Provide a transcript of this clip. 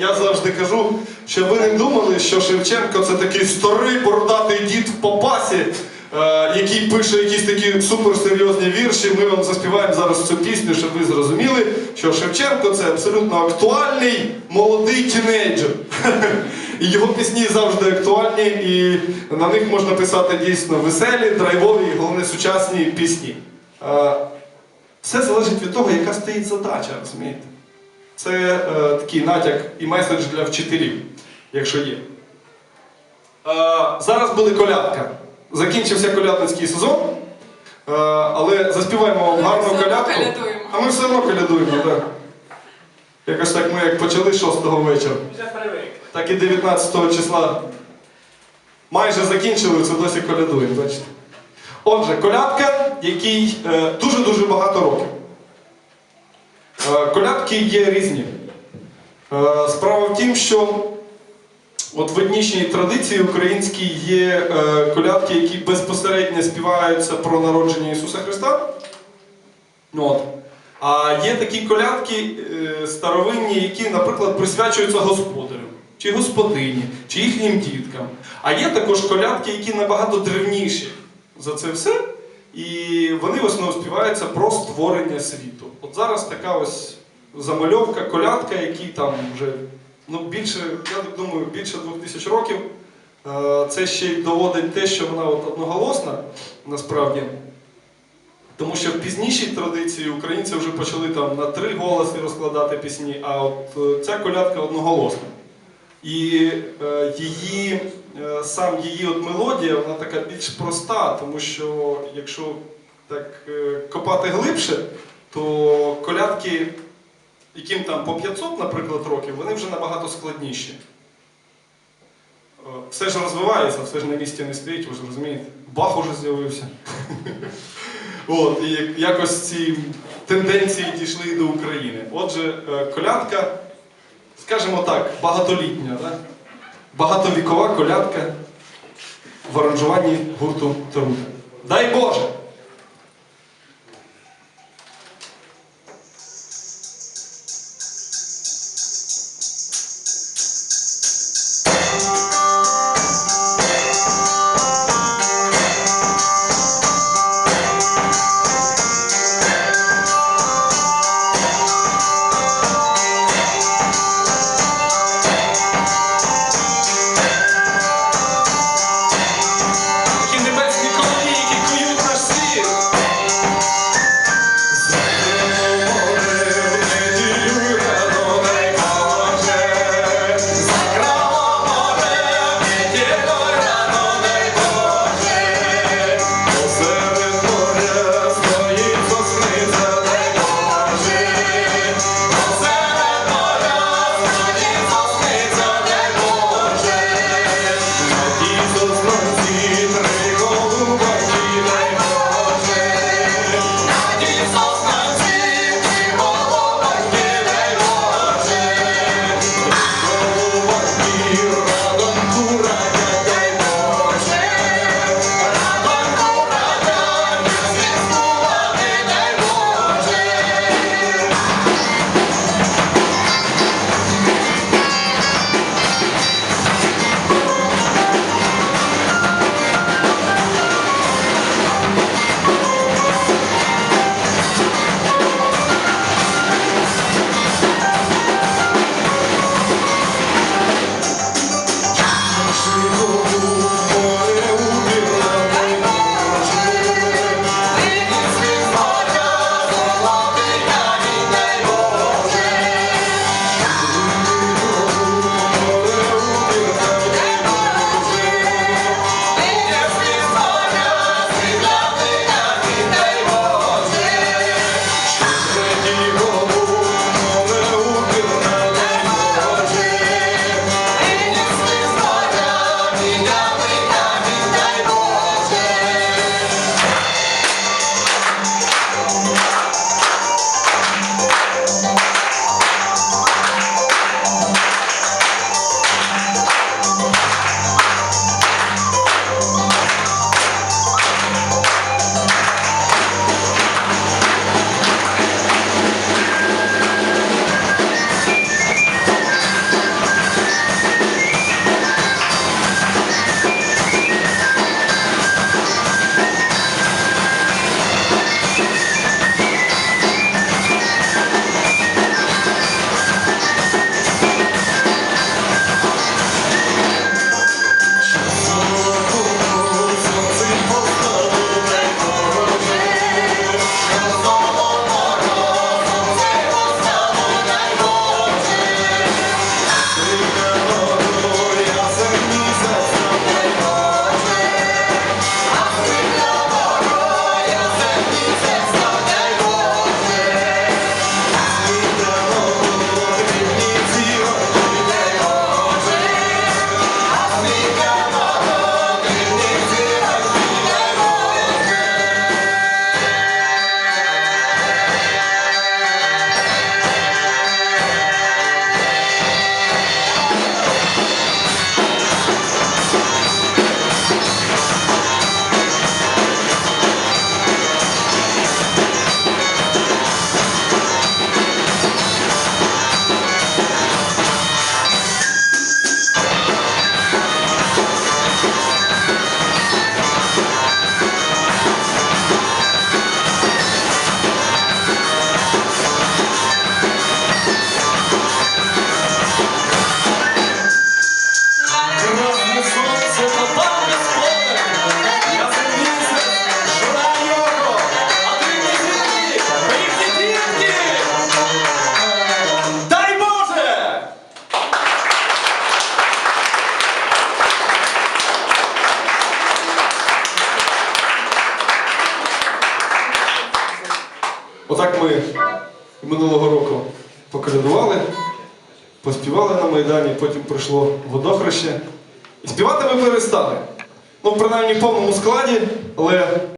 я завжди кажу, що ви не думали, що Шевченко це такий старий бородатий дід в попасі, е, який пише якісь такі суперсерйозні вірші. Ми вам заспіваємо зараз цю пісню, щоб ви зрозуміли, що Шевченко це абсолютно актуальний молодий тінейджер. І його пісні завжди актуальні, і на них можна писати дійсно веселі, драйвові і головне сучасні пісні. Е, Все залежить від того, яка стоїть задача, розумієте? Це е, такий натяк і меседж для вчителів, якщо є. Е, зараз буде колядка. Закінчився колядницький сезон, е, але заспіваємо вам гарну колядку. колядуємо. А ми все одно колядуємо, так. Якось так ми як почали 6 вечора, так і 19 числа майже закінчили, це досі колядуємо, бачите. Отже, колядка, якій е, дуже-дуже багато років. Е, Колядки є різні. Е, Справа в тім, що от в етнічній традиції українській є е, колядки, які безпосередньо співаються про народження Ісуса Христа. От. А є такі колядки старовинні, які, наприклад, присвячуються господарю, чи господині, чи їхнім діткам. А є також колядки, які набагато древніші за це все. І вони в основному співаються про створення світу. От зараз така ось замальовка, колядка, якій там вже ну, більше, я так думаю, більше двох тисяч років. Е, Це ще й доводить те, що вона от одноголосна насправді. Тому що в пізнішій традиції українці вже почали там на три голоси розкладати пісні, а от е, ця колядка одноголосна. І е, її, сам її от мелодія, вона така більш проста, тому що якщо так е, копати глибше, то колядки, яким там по 500, наприклад, років, вони вже набагато складніші. Е, Все ж розвивається, все ж на місці не стоїть, ви ж розумієте. Бах уже з'явився. От, і якось ці тенденції дійшли до України. Отже, е, колядка, скажімо так, багатолітня, да? Багатовікова колядка в аранжуванні гурту Тарута. Дай Боже! Отак ми минулого року поколядували, поспівали на Майдані, потім прийшло водохреще. І співати ми перестали. Ну, принаймні в повному складі, але